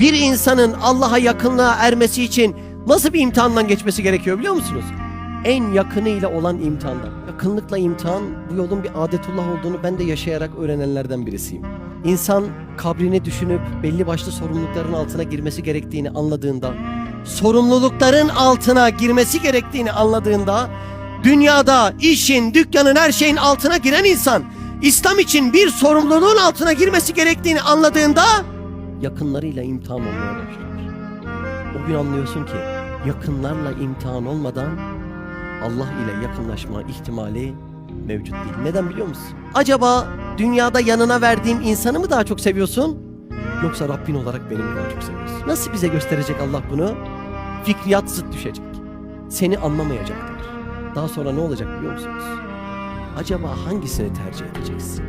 Bir insanın Allah'a yakınlığa ermesi için nasıl bir imtihandan geçmesi gerekiyor biliyor musunuz? En yakınıyla olan imtihandan. Yakınlıkla imtihan bu yolun bir adetullah olduğunu ben de yaşayarak öğrenenlerden birisiyim. İnsan kabrini düşünüp belli başlı sorumlulukların altına girmesi gerektiğini anladığında, sorumlulukların altına girmesi gerektiğini anladığında, dünyada, işin, dükkanın, her şeyin altına giren insan, İslam için bir sorumluluğun altına girmesi gerektiğini anladığında, yakınlarıyla imtihan olmaya başlar. O gün anlıyorsun ki yakınlarla imtihan olmadan Allah ile yakınlaşma ihtimali mevcut değil. Neden biliyor musun? Acaba dünyada yanına verdiğim insanı mı daha çok seviyorsun? Yoksa Rabbin olarak beni mi daha çok seviyorsun? Nasıl bize gösterecek Allah bunu? Fikriyat zıt düşecek. Seni anlamayacaklar. Daha sonra ne olacak biliyor musunuz? Acaba hangisini tercih edeceksin?